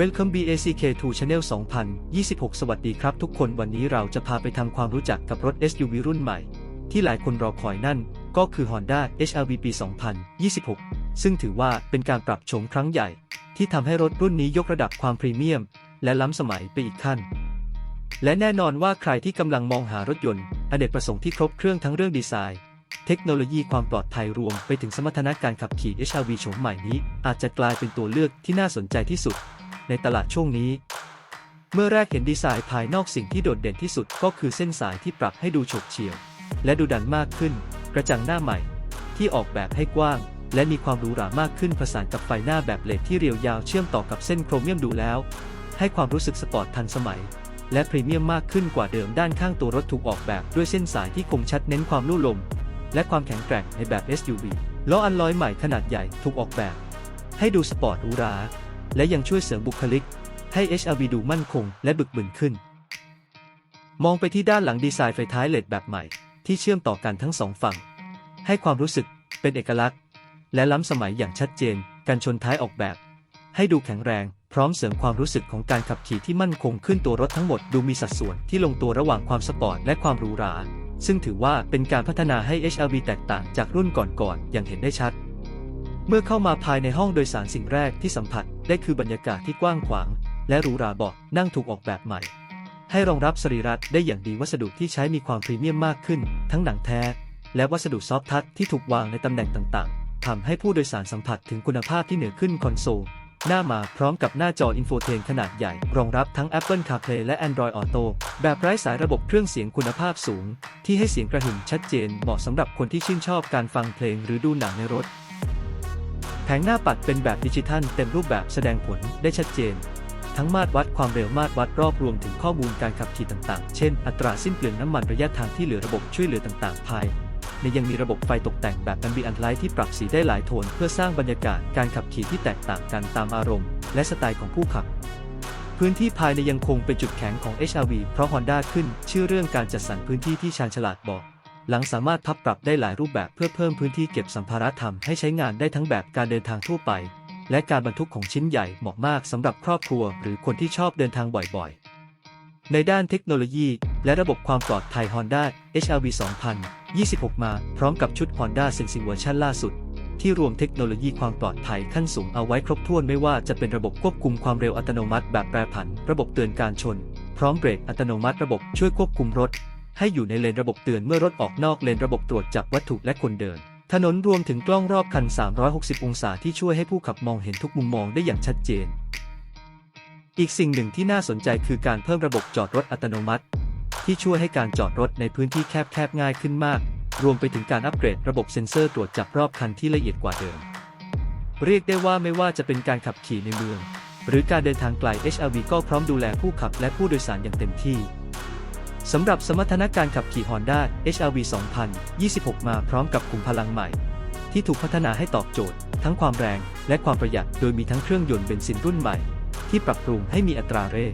Welcome BACK to Channel 2026 สวัสดีครับทุกคนวันนี้เราจะพาไปทำความรู้จักกับรถ SUV รุ่นใหม่ ที่หลายคนรอคอยนั่น ก็คือ Honda HR-V ปี 2026 ซึ่งถือว่าเป็นการปรับโฉมครั้งใหญ่ ที่ทำให้รถรุ่นนี้ยกระดับความพรีเมียม และล้ำสมัยไปอีกขั้น และแน่นอนว่าใครที่กำลังมองหารถยนต์อเนกประสงค์ที่ครบเครื่องทั้งเรื่องดีไซน์ เทคโนโลยีความปลอดภัยรวมไปถึงสมรรถนะการขับขี่ HR-V โฉมใหม่นี้ อาจจะกลายเป็นตัวเลือกที่น่าสนใจที่สุด ในตลาดช่วงนี้ เมื่อแรกเห็นดีไซน์ภายนอกสิ่งที่โดดเด่นที่สุดก็คือเส้นสายที่ปรับให้ดูโฉบเฉี่ยว และดูดันมากขึ้น กระจังหน้าใหม่ ที่ออกแบบให้กว้าง และมีความหรูหรามากขึ้นผสานกับไฟหน้าแบบเลดที่เรียวยาวเชื่อมต่อกับเส้นโครเมียมดูแล้ว ให้ความรู้สึกสปอร์ตทันสมัย และพรีเมียมมากขึ้นกว่าเดิมด้านข้างตัวรถถูกออกแบบด้วยเส้นสายที่คมชัดเน้นความลู่ลม และความแข็งแกร่งในแบบ SUV ล้ออัลลอยใหม่ขนาดใหญ่ถูกออกแบบ ให้ดูสปอร์ตหรูหรา และยังช่วยเสริมบุคลิก ให้ HRV ดูมั่นคงและบึกบึนขึ้น มองไปที่ด้านหลังดีไซน์ไฟท้ายเลดแบบใหม่ ที่เชื่อมต่อกันทั้งสองฝั่ง ให้ความรู้สึกเป็นเอกลักษณ์ และล้ำสมัยอย่างชัดเจน การชนท้ายออกแบบ ให้ดูแข็งแรง พร้อมเสริมความรู้สึกของการขับขี่ที่มั่นคงขึ้นตัวรถทั้งหมดดูมีสัดส่วนที่ลงตัวระหว่างความสปอร์ตและความหรูหราซึ่งถือว่าเป็นการพัฒนาให้ HRV แตกต่างจากรุ่นก่อนๆ อย่างเห็นได้ชัด เมื่อเข้ามาภายในห้องโดยสารสิ่งแรกที่สัมผัสได้คือบรรยากาศที่กว้างขวาง และหรูหราเบาะนั่งถูกออกแบบใหม่ ให้รองรับสรีระได้อย่างดีวัสดุที่ใช้มีความพรีเมียมมากขึ้น ทั้งหนังแท้ และวัสดุซอฟทัชที่ถูกวางในตำแหน่งต่างๆทำให้ผู้โดยสารสัมผัสถึงคุณภาพที่เหนือขึ้นคอนโซลหน้ามาพร้อมกับหน้าจออินโฟเทนขนาดใหญ่ รองรับทั้ง Apple CarPlay และ Android Auto แบบไร้สายระบบเครื่องเสียงคุณภาพสูง ที่ให้เสียงกระหึ่มชัดเจนเหมาะสำหรับคนที่ชื่นชอบการฟังเพลงหรือดูหนังในรถ ผงหน้าปัดเป็นแบบดิจิทัลเต็มรูปแบบแสดงผลได้ชัดเจน ทั้งมาตรวัดความเร็วมาตรวัดรอบรวมถึงข้อมูลการขับขี่ต่างๆ เช่น อัตราสิ้นเปลืองน้ำมันระยะทางที่เหลือระบบช่วยเหลือต่างๆ ภายในยังมีระบบไฟตกแต่งแบบ ambient light ที่ปรับสีได้หลายโทน เพื่อสร้างบรรยากาศการขับขี่ที่แตกต่างกันตามอารมณ์ และสไตล์ของผู้ขับ พื้นที่ภายในยังคงเป็นจุดแข็งของ HRV เพราะ Honda ขึ้น ชื่อเรื่องการจัดสรรพื้นที่ที่ชาญฉลาดบอก หลังสามารถพับปรับได้หลายรูปแบบเพื่อเพิ่มพื้นที่เก็บสัมภาระทำให้ใช้งานได้ทั้งแบบการเดินทางทั่วไป และการบรรทุกของชิ้นใหญ่เหมาะมากสำหรับครอบครัว หรือคนที่ชอบเดินทางบ่อยๆ ในด้านเทคโนโลยี และระบบความปลอดภัย Honda HR-V 2026 มาพร้อมกับชุด Honda Sensing เวอร์ชันล่าสุด ที่รวมเทคโนโลยีความปลอดภัยขั้นสูงเอาไว้ครบถ้วนไม่ว่าจะเป็นระบบควบคุมความเร็วอัตโนมัติแบบแปรผัน ระบบเตือนการชน พร้อมเบรกอัตโนมัติระบบช่วยควบคุมรถ ให้อยู่ในเลนระบบเตือนเมื่อรถออกนอกเลนระบบตรวจจับวัตถุและคนเดิน ถนนรวมถึงกล้องรอบคัน 360 องศาที่ช่วยให้ผู้ขับมองเห็นทุกมุมมองได้อย่างชัดเจน อีกสิ่งหนึ่งที่น่าสนใจคือการเพิ่มระบบจอดรถอัตโนมัติ ที่ช่วยให้การจอดรถในพื้นที่แคบๆง่ายขึ้นมาก รวมไปถึงการอัปเกรดระบบเซ็นเซอร์ตรวจจับรอบคันที่ละเอียดกว่าเดิม เรียกได้ว่าไม่ว่าจะเป็นการขับขี่ในเมือง หรือการเดินทางไกล HRV ก็พร้อมดูแลผู้ขับและผู้โดยสารอย่างเต็มที่ สำหรับสมรรถนะการขับขี่ Honda HR-V 2026 มาพร้อมกับกลุ่มพลังใหม่ ที่ถูกพัฒนาให้ตอบโจทย์ ทั้งความแรงและความประหยัด โดยมีทั้งเครื่องยนต์เบนซินรุ่นใหม่ ที่ปรับปรุงให้มีอัตราเร่